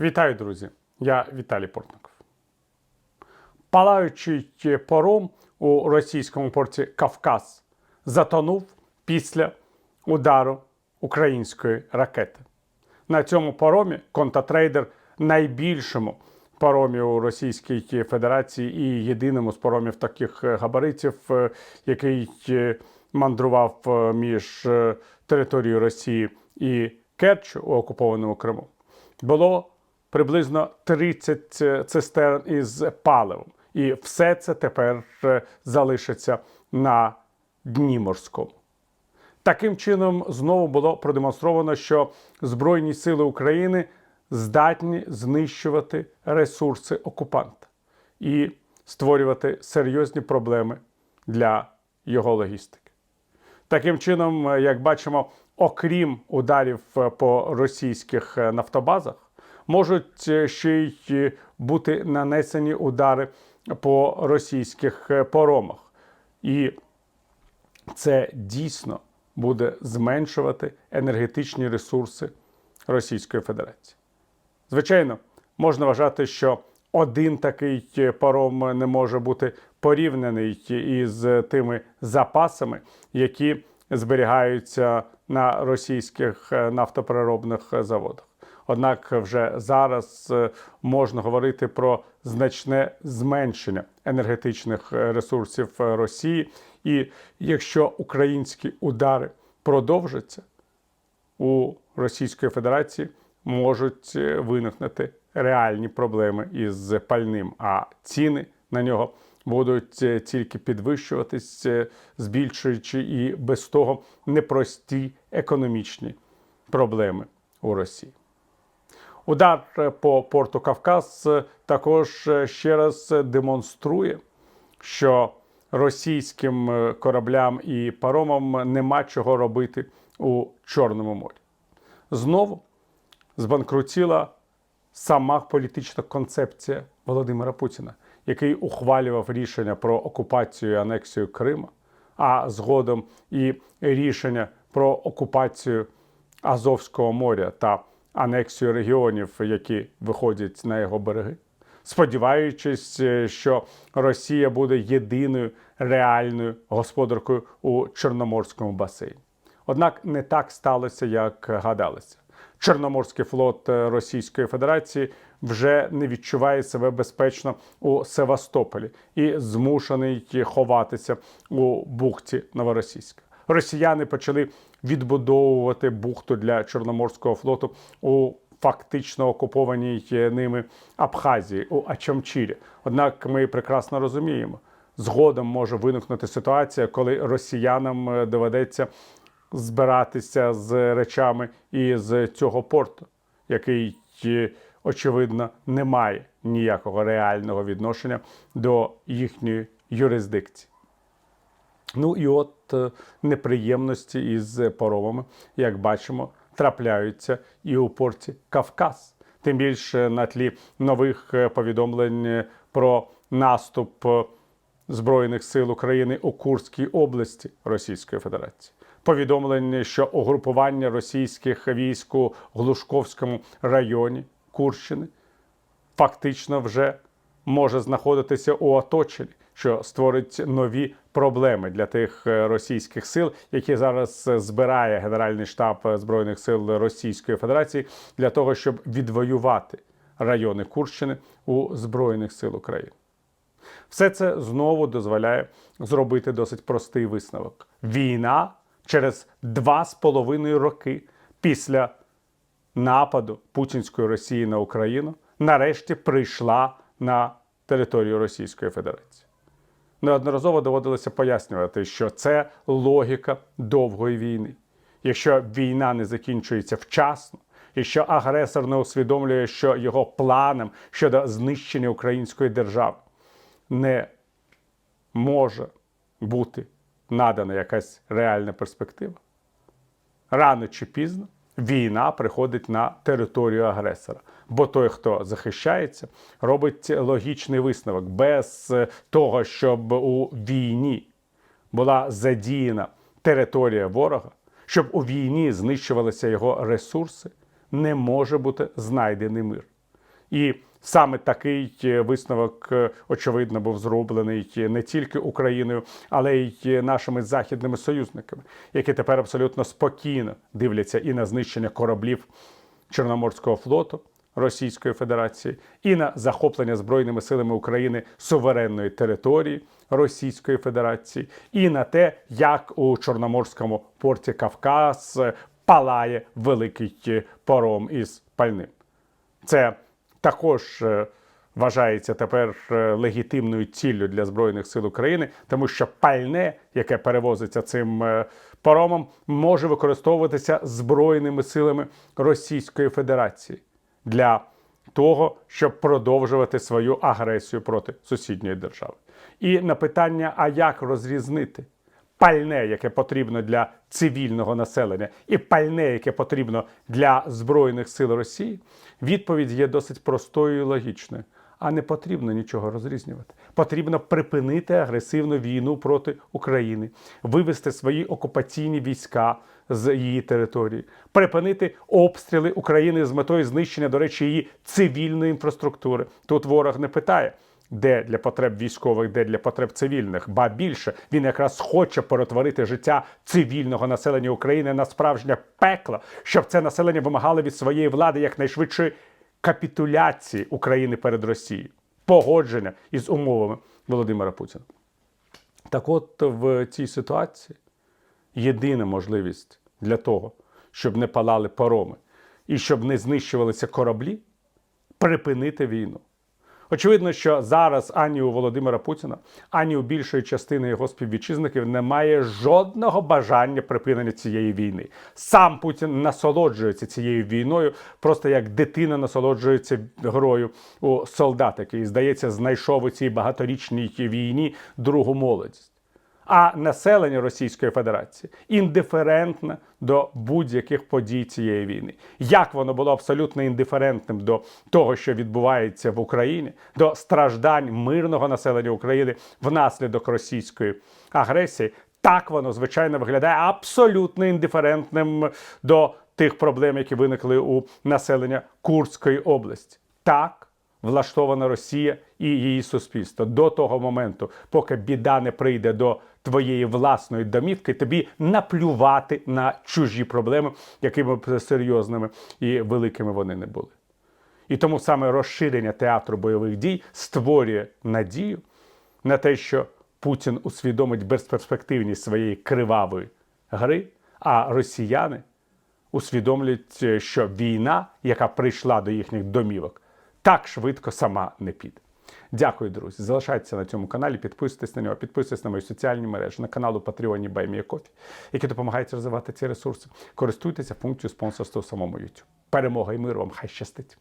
Вітаю, друзі! Я Віталій Портников. Палаючий паром у російському порті Кавказ затонув після удару української ракети. На цьому паромі контатрейдер найбільшому паромі у Російській Федерації і єдиному з паромів таких е, габаритів, е, який е, мандрував між територією Росії і Керчу у окупованому Криму, було приблизно 30 цистерн із паливом. І все це тепер е, залишиться на дні морському. Таким чином, знову було продемонстровано, що Збройні сили України здатні знищувати ресурси окупанта і створювати серйозні проблеми для його логістики. Таким чином, е, як бачимо, окрім ударів е, по російських е, нафтобазах, можуть е, ще й е, бути нанесені удари по російських е, поромах. І це дійсно буде зменшувати енергетичні ресурси Російської Федерації. Звичайно, можна вважати, що один такий паром не може бути порівняний із тими запасами, які зберігаються на російських нафтопереробних заводах. Однак вже зараз е, можна говорити про значне зменшення енергетичних е, ресурсів е, Росії. І якщо українські удари продовжаться, у Російської Федерації можуть виникнути реальні проблеми із пальним, а ціни на нього будуть тільки підвищуватись, збільшуючи і без того непрості економічні проблеми у Росії. Удар по порту Кавказ е, також е, ще раз демонструє, що російським е, кораблям і паромам нема чого робити у Чорному морі. Знову збанкрутіла сама політична концепція Володимира Путіна, який ухвалював рішення про окупацію і анексію Криму, а згодом і рішення про окупацію Азовського моря та анексію регіонів, які виходять на його береги, сподіваючись, е, що Росія буде єдиною реальною господаркою у Чорноморському басейні. Однак не так сталося, як гадалося. Чорноморський флот е, Російської Федерації вже не відчуває себе безпечно у Севастополі і змушений ховатися у бухті Новоросійська. Росіяни почали відбудовувати бухту для Чорноморського флоту у фактично окупованій ними Абхазії у Ачамчірі. Однак ми прекрасно розуміємо, згодом може виникнути ситуація, коли росіянам е, доведеться збиратися з речами із цього порту, який, е, очевидно, не має ніякого реального відношення до їхньої юрисдикції. Ну і от е, неприємності із паромами, як бачимо, трапляються і у порті Кавказ. Тим більше на тлі нових е, повідомлень е, про наступ е, Збройних сил України у Курській області Російської Федерації. Повідомлення, що угрупування російських військ у Глушковському районі Курщини фактично вже може знаходитися у оточенні, що створить нові проблеми для тих е, російських сил, які зараз е, збирає Генеральний штаб е, збройних сил Російської Федерації для того, щоб відвоювати райони Курщини у збройних сил України. Все це знову дозволяє зробити досить простий висновок: війна через два з половиною роки після нападу путінської Росії на Україну нарешті прийшла на територію Російської Федерації. Неодноразово доводилося пояснювати, що це логіка довгої війни. Якщо війна не закінчується вчасно, якщо агресор не усвідомлює, що його планам щодо знищення української держави не може бути надана якась реальна перспектива, рано чи пізно війна приходить на територію агресора. Бо той, хто захищається, робить логічний висновок без е, того, щоб у війні була задіяна територія ворога, щоб у війні знищувалися його ресурси, не може бути знайдений мир. І саме такий е, висновок, е, очевидно, був зроблений не тільки Україною, але й нашими західними союзниками, які тепер абсолютно спокійно дивляться і на знищення кораблів Чорноморського флоту Російської Федерації, і на захоплення збройними силами України суверенної території Російської Федерації, і на те, як у Чорноморському порті Кавказ е, палає великий е, паром із пальним. Це також е, вважається тепер е, легітимною ціллю для Збройних сил України, тому що пальне, яке перевозиться цим е, паромом, може використовуватися Збройними силами Російської Федерації для того, щоб продовжувати свою агресію проти сусідньої держави. І на питання, а як розрізнити пальне, яке потрібно для цивільного населення, і пальне, яке потрібно для Збройних сил Росії, відповідь є досить простою і логічною. А не потрібно нічого розрізнювати. Потрібно припинити агресивну війну проти України, вивести свої окупаційні війська з її території, припинити обстріли України з метою знищення, до речі, її цивільної інфраструктури. Тут ворог не питає, де для потреб військових, де для потреб цивільних, ба більше він якраз хоче перетворити життя цивільного населення України на справжнє пекло, щоб це населення вимагало від своєї влади якнайшвидше капітуляції України перед Росією, погодження із умовами Володимира Путіна. Так от в цій ситуації єдина можливість для того, щоб не палали пароми і щоб не знищувалися кораблі, припинити війну. Очевидно, що зараз ані у Володимира Путіна, ані у більшої частини його співвітчизників немає жодного бажання припинення цієї війни. Сам Путін насолоджується цією війною, просто як дитина насолоджується грою у солдат, який, здається, знайшов у цій багаторічній війні другу молодість. А населення Російської Федерації індиферентне до будь-яких подій цієї війни. Як воно було абсолютно індиферентним до того, що відбувається в Україні, до страждань мирного населення України внаслідок російської агресії, так воно звичайно виглядає абсолютно індиферентним до тих проблем, які виникли у населення Курської області. Так влаштована Росія і її суспільство до того моменту, поки біда не прийде до твоєї власної домівки, тобі наплювати на чужі проблеми, якими б серйозними і великими вони не були. І тому саме розширення театру бойових дій створює надію на те, що Путін усвідомить безперспективність своєї кривавої гри, а росіяни усвідомлюють, що війна, яка прийшла до їхніх домівок, так швидко сама не піде. Дякую, друзі. Залишайтеся на цьому каналі, підписуйтесь на нього, підписуйтесь на мої соціальні мережі, на канал у Патреоні Байміякофі, які допомагають розвивати ці ресурси. Користуйтеся функцією спонсорства в самому YouTube. Перемога і мир вам хай щастить!